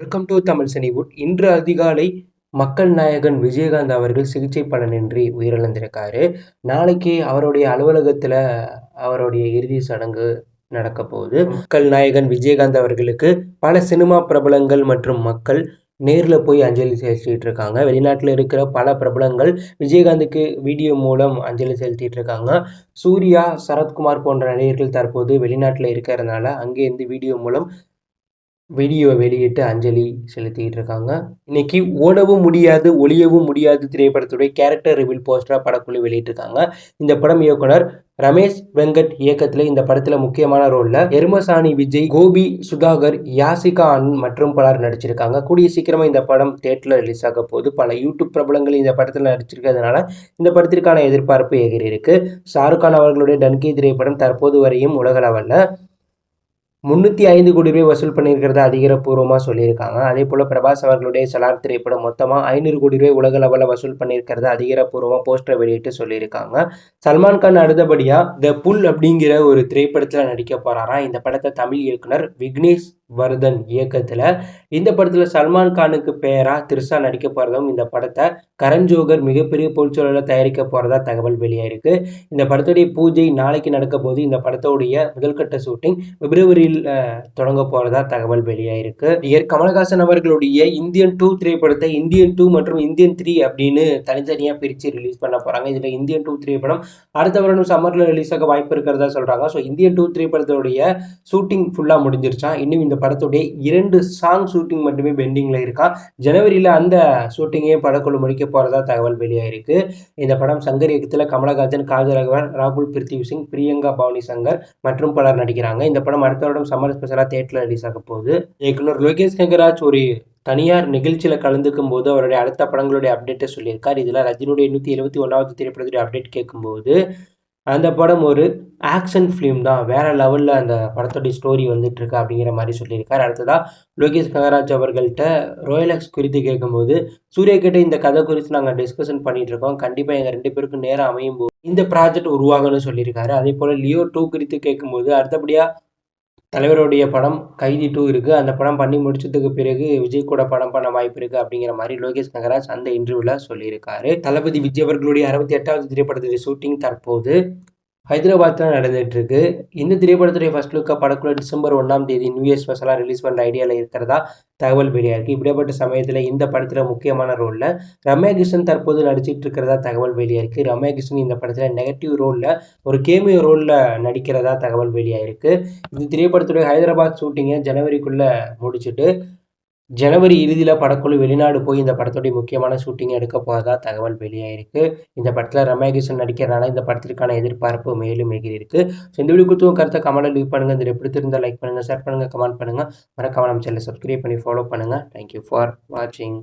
Welcome to Tamil Cinewood இன்று அதிகாலை மக்கள் நாயகன் விஜயகாந்த் அவர்கள் சிகிச்சை பலனின்றி உயிரிழந்திருக்காரு. நாளைக்கு அவருடைய அலுவலகத்தில் அவருடைய இறுதி சடங்கு நடக்க போகுது. மக்கள் நாயகன் விஜயகாந்த் அவர்களுக்கு பல சினிமா பிரபலங்கள் மற்றும் மக்கள் நேரில் போய் அஞ்சலி செலுத்திட்டு இருக்காங்க. வெளிநாட்டில் இருக்கிற பல பிரபலங்கள் விஜயகாந்துக்கு வீடியோ மூலம் அஞ்சலி செலுத்திட்டு இருக்காங்க. சூர்யா சரத்குமார் போன்ற நடிகர்கள் தற்போது வெளிநாட்டில் இருக்கிறதுனால அங்கேருந்து வீடியோ மூலம் வீடியோ வெளியிட்டு அஞ்சலி செலுத்திக்கிட்டு இருக்காங்க இன்னைக்கு ஓடவும் முடியாது ஒளியவும் முடியாது திரைப்படத்துடைய கேரக்டர் ரிவில் போஸ்டராக படக்குழு வெளியிட்டிருக்காங்க. இந்த படம் இயக்குனர் ரமேஷ் வெங்கட் இயக்கத்தில் இந்த படத்தில் முக்கியமான ரோலில் எருமசாணி விஜய் கோபி சுதாகர் யாசிகா அன் மற்றும் பலர் நடிச்சிருக்காங்க. கூடிய சீக்கிரமாக இந்த படம் தேட்டரில் ரிலீஸ் ஆக போகுது. பல யூடியூப் பிரபலங்கள் இந்த படத்தில் நடிச்சிருக்கிறதுனால இந்த படத்திற்கான எதிர்பார்ப்பு எகிரி இருக்கு ஷாருக்கான் அவர்களுடைய டன்கி திரைப்படம் தற்போது வரையும் உலகளவில் முந்நூற்றி ஐந்து கோடி ரூபாய் வசூல் பண்ணியிருக்கிறத அதிகாரப்பூர்வமாக சொல்லியிருக்காங்க. அதே போல் பிரபாஸ் அவர்களுடைய சலார் திரைப்படம் மொத்தமாக ஐநூறு கோடி ரூபாய் உலக லெவலில் வசூல் பண்ணியிருக்கிறத அதிகாரப்பூர்வமாக போஸ்டர் வெளியிட்டு சொல்லியிருக்காங்க. சல்மான் கான் அடுத்தபடியாக த புல் அப்படிங்கிற ஒரு திரைப்படத்தில் நடிக்க போகிறாராம் இந்த படத்தை தமிழ் இயக்குனர் விக்னேஷ் வர்தன் இயக்கத்தில். இந்த படத்தில் சல்மான் கானுக்கு பேராக திருசா நடிக்க போகிறதும் இந்த படத்தை கரண் ஜோகர் மிகப்பெரிய பொருட்சூழலில் தயாரிக்க போகிறதா தகவல் வெளியாயிருக்கு. இந்த படத்துடைய பூஜை நாளைக்கு நடக்க போது இந்த படத்தோடைய முதல்கட்ட ஷூட்டிங் பிப்ரவரியில் தொடங்க போகிறதா தகவல் வெளியாயிருக்கு. இயர் கமலஹாசன் அவர்களுடைய இந்தியன் டூ திரைப்படத்தை இந்தியன் டூ மற்றும் இந்தியன் த்ரீ அப்படின்னு தனித்தனியாக பிரித்து ரிலீஸ் பண்ண போகிறாங்க இதில் இந்தியன் டூ திரைப்படம் அடுத்த வருடம் சம்மரில் ரிலீஸ் ஆக வாய்ப்பு இருக்கிறதா சொல்கிறாங்க ஸோ இந்தியன் டூ திரைப்படத்துடைய ஷூட்டிங் ஃபுல்லாக முடிஞ்சிருச்சா? இன்னும் இந்த படத்துடைய இரண்டு சாங் ஷூட்டிங் மட்டுமே பெண்டிங்கில் இருக்கா? ஜனவரியில் அந்த ஷூட்டிங்கே படக்குழு முடிக்க போகிறதா தகவல் வெளியாயிருக்கு. இந்த படம் சங்கர் இயக்கத்தில் கமலஹாசன் காஜல் அகர்வால் ராகுல் பிருத்திவி சிங் பிரியங்கா பவானி சங்கர் மற்றும் பலர் நடிக்கிறாங்க. இந்த படம் அடுத்த வருடம் சம்மர் ஸ்பெஷலாக தேட்டரில் ரிலீஸ் ஆக போகுது. இயக்குனர் லோகேஷ் கங்கராஜ் ஒரு தனியார் நிகழ்ச்சியில் கலந்துக்கும் போது அவருடைய அடுத்த படங்களுடைய அப்டேட்டை சொல்லியிருக்கார். இதில் ரஜினியுடைய நூற்றி எழுபத்தி ஒன்றாவது திரைப்படத்துடைய அப்டேட் கேட்கும்போது அந்த படம் ஒரு ஆக்ஷன் ஃபிலிம் தான். வேறு லெவலில் அந்த படத்தோடைய ஸ்டோரி வந்துட்டுருக்கு அப்படிங்கிற மாதிரி சொல்லியிருக்காரு. அடுத்ததாக லோகேஷ் கனகராஜ் அவர்கள்ட்ட ரோயலக்ஸ் குறித்து கேட்கும்போது சூர்யா கிட்ட இந்த கதை குறித்து நாங்கள் டிஸ்கஷன் பண்ணிகிட்டு இருக்கோம் கண்டிப்பாக எங்கள் ரெண்டு பேருக்கும் நேரம் அமையும் போது இந்த ப்ராஜெக்ட் உருவாகணும்னு சொல்லியிருக்காரு. அதே போல் லியோ டூ குறித்து கேட்கும்போது அடுத்தபடியாக தலைவருடைய படம் கைதி டூ இருக்குது அந்த படம் பண்ணி முடிச்சதுக்கு பிறகு விஜய் கூட படம் பண்ண வாய்ப்பு இருக்குது அப்படிங்கிற மாதிரி லோகேஷ் கனகராஜ் அந்த இன்டர்வியூவில் சொல்லியிருக்காரு. தளபதி விஜய் அவர்களுடைய அறுபத்தி எட்டாவது திரைப்படத்துடைய ஷூட்டிங் தற்போது ஹைதராபாத்தில் நடந்துகிட்ருக்கு இந்த திரைப்படத்துடைய ஃபஸ்ட் லுக்காக படக்குள்ள டிசம்பர் ஒன்றாம் தேதி நியூ இயர் ஸ்பெஷலாக ரிலீஸ் பண்ணுற ஐடியாவில் இருக்கிறதா தகவல் வெளியாயிருக்கு. இப்படியாப்பட்ட சமயத்தில் இந்த படத்தில் முக்கியமான ரோலில் ரம்யா கிருஷ்ணன் தற்போது நடிச்சிட்டு இருக்கிறதா தகவல் வெளியாயிருக்கு. ரம்யா கிருஷ்ணன் இந்த படத்தில் நெகட்டிவ் ரோலில் ஒரு கேமியோ ரோலில் நடிக்கிறதா தகவல் வெளியாயிருக்கு. இந்த திரைப்படத்துடைய ஹைதராபாத் ஷூட்டிங்கை ஜனவரிக்குள்ளே முடிச்சுட்டு ஜனவரி இறுதியில் படக்குழு வெளிநாடு போய் இந்த படத்துடைய முக்கியமான ஷூட்டிங் எடுக்க போகிறதா தகவல் வெளியாயிருக்கு. இந்த படத்தில் ரமேகிருஷ்ணன் நடிக்கிறனால இந்த படத்திற்கான எதிர்பார்ப்பு மேலும் எகிரிருக்கு ஸோ இந்த வீடியோ குத்துவம் கருத்தை கமெண்ட் லீவ் பண்ணுங்கள் இதில் பிடித்திருந்தால் லைக் பண்ணுங்கள் ஷேர் பண்ணுங்கள் கமெண்ட் பண்ணுங்கள் மறக்காம நம்ம சேனலை சப்ஸ்கிரைப் பண்ணி ஃபாலோ பண்ணுங்கள் தேங்க்யூ ஃபார் வாட்சிங்